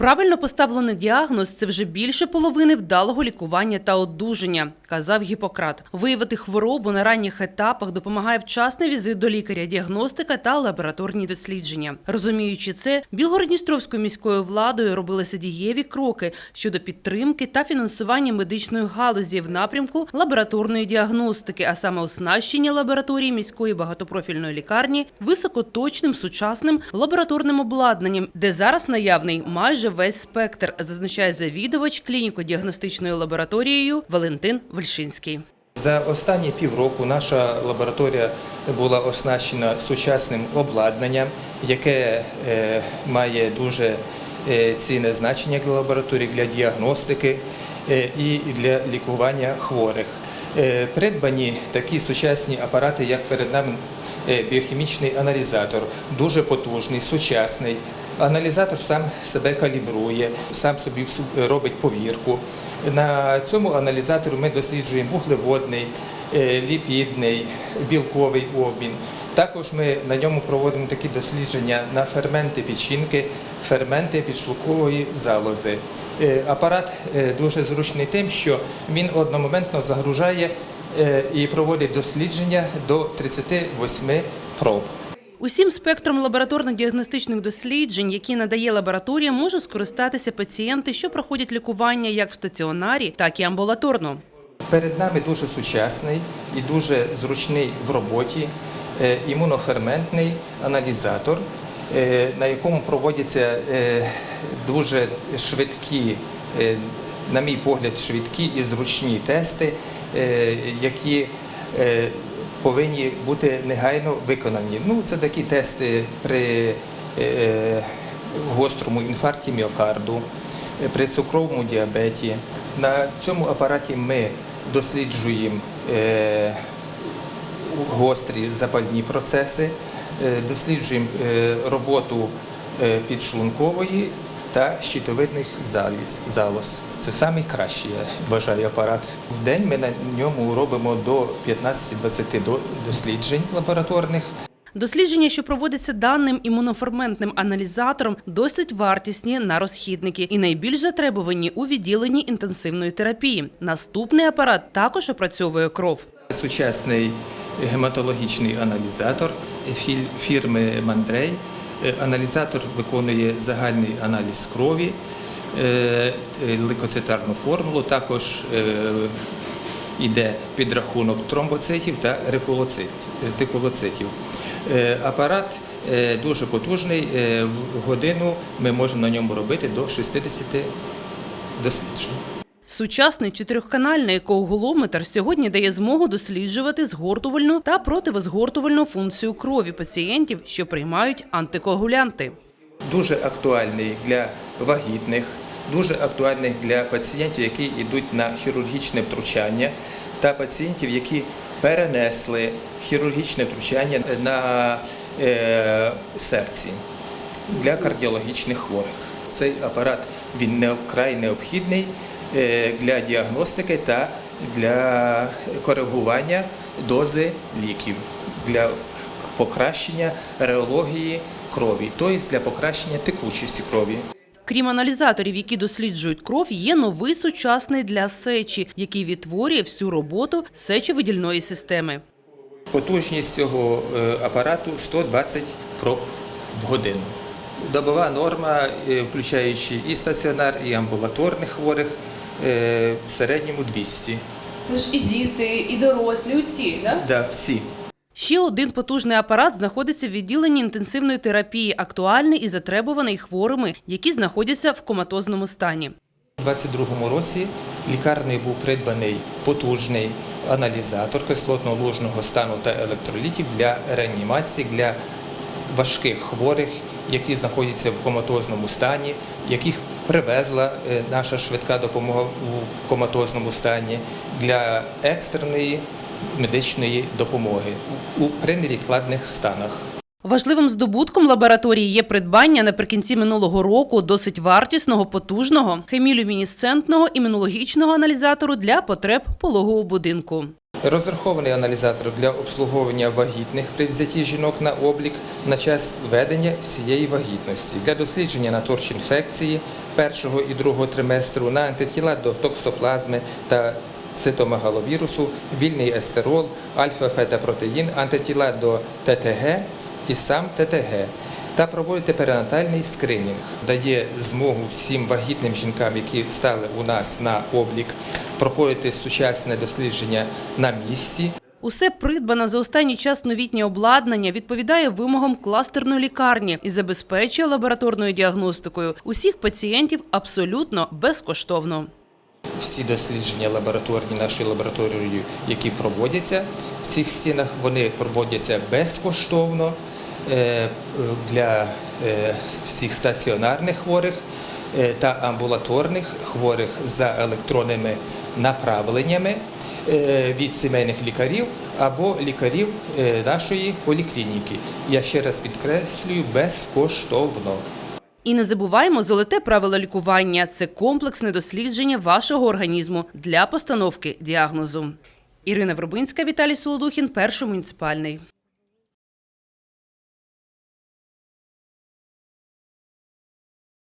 Правильно поставлений діагноз це вже більше половини вдалого лікування та одужання, казав Гіппократ. Виявити хворобу на ранніх етапах допомагає вчасний візит до лікаря, діагностика та лабораторні дослідження. Розуміючи це, Білгородністровською міською владою робилися дієві кроки щодо підтримки та фінансування медичної галузі в напрямку лабораторної діагностики, а саме оснащення лабораторії міської багатопрофільної лікарні високоточним сучасним лабораторним обладнанням, де зараз наявний майже весь спектр, зазначає завідувач клініко-діагностичною лабораторією Валентин Вельшинський. За останні півроку наша лабораторія була оснащена сучасним обладнанням, яке е, має дуже е, цінне значення для лабораторії, для діагностики е, і для лікування хворих. Придбані такі сучасні апарати, як перед нами біохімічний аналізатор, дуже потужний, сучасний. Аналізатор сам себе калібрує, сам собі робить повірку. На цьому аналізатору ми досліджуємо вуглеводний, е, ліпідний, білковий обмін. Також ми на ньому проводимо такі дослідження на ферменти печінки, ферменти підшлукової залози. Е, Апарат е, дуже зручний тим, що він одномоментно загружає е, і проводить дослідження до 38 проб. Усім спектром лабораторно-діагностичних досліджень, які надає лабораторія, можуть скористатися пацієнти, що проходять лікування як в стаціонарі, так і амбулаторно. Перед нами дуже сучасний і дуже зручний в роботі е, імуноферментний аналізатор, е, на якому проводяться е, дуже швидкі, е, на мій погляд, швидкі і зручні тести, е, які е, повинні бути негайно виконані. Ну, це такі тести при е, гострому інфаркті міокарду, е, при цукровому діабеті. На цьому апараті ми досліджуємо е, гострі запальні процеси, е, досліджуємо е, роботу е, підшлункової та щитовидних залоз. Це найкращий, я вважаю, апарат. В день ми на ньому робимо до 15-20 до- досліджень лабораторних. Дослідження, що проводяться даним імуноферментним аналізатором, досить вартісні на розхідники і найбільш затребувані у відділенні інтенсивної терапії. Наступний апарат також опрацьовує кров. Сучасний гематологічний аналізатор фірми Мандрей. Е, Аналізатор виконує загальний аналіз крові, е, е, лейкоцитарну формулу, також йде підрахунок тромбоцитів та рекулоцит- ретикулоцитів. Е, Апарат дуже потужний. В годину ми можемо на ньому робити до 60 досліджень. Сучасний чотирьохканальний екоуголометр сьогодні дає змогу досліджувати згортувальну та противозгортувальну функцію крові пацієнтів, що приймають антикоагулянти. дуже актуальний для вагітних, дуже актуальний для пацієнтів, які йдуть на хірургічне втручання, та пацієнтів, які перенесли хірургічне втручання на е, серці для кардіологічних хворих. Цей апарат він не вкрай необхідний для діагностики та для коригування дози ліків, для покращення реології крові, тобто для покращення текучості крові. Крім аналізаторів, які досліджують кров, є новий сучасний для сечі, який відтворює всю роботу сечовидільної системи. Потужність цього е, апарату 120 проб в годину. Добова норма, е, включаючи і стаціонар, і амбулаторних хворих, е, в середньому 200. Це ж і діти, і дорослі, усі, да? Да, всі. Ще один потужний апарат знаходиться в відділенні інтенсивної терапії, актуальний і затребуваний хворими, які знаходяться в коматозному стані. У 2022 році лікарнею був придбаний потужний аналізатор кислотно-ложного стану та електролітів для реанімації для важких хворих, які знаходяться в коматозному стані, яких привезла е, наша швидка допомога в коматозному стані для екстреної медичної допомоги у невідкладних станах. Важливим здобутком лабораторії є придбання наприкінці минулого року досить вартісного, потужного хемілюмінесцентного імунологічного аналізатору для потреб пологового будинку. Розрахований аналізатор для обслуговування вагітних при взятті жінок на облік на час ведення всієї вагітності для дослідження на торч інфекції, першого і другого триместру, на антитіла до токсоплазми та цитомегаловірусу, вільний естерол, альфа-фетапротеїн, антитіла до ТТГ і сам ТТГ. Та проводити перинатальний скринінг, дає змогу всім вагітним жінкам, які стали у нас на облік, проходити сучасне дослідження на місці. Усе придбане за останній час новітнє обладнання відповідає вимогам кластерної лікарні і забезпечує лабораторною діагностикою усіх пацієнтів абсолютно безкоштовно. Всі дослідження лабораторні нашої лабораторії, які проводяться в цих стінах, вони проводяться безкоштовно е, для е, всіх стаціонарних хворих е, та амбулаторних хворих за електронними направленнями е, від сімейних лікарів або лікарів е, нашої поліклініки. Я ще раз підкреслюю, безкоштовно. І не забуваємо золоте правило лікування це комплексне дослідження вашого організму для постановки діагнозу. Ірина Вробинська, Віталій Солодухін, перший муніципальний.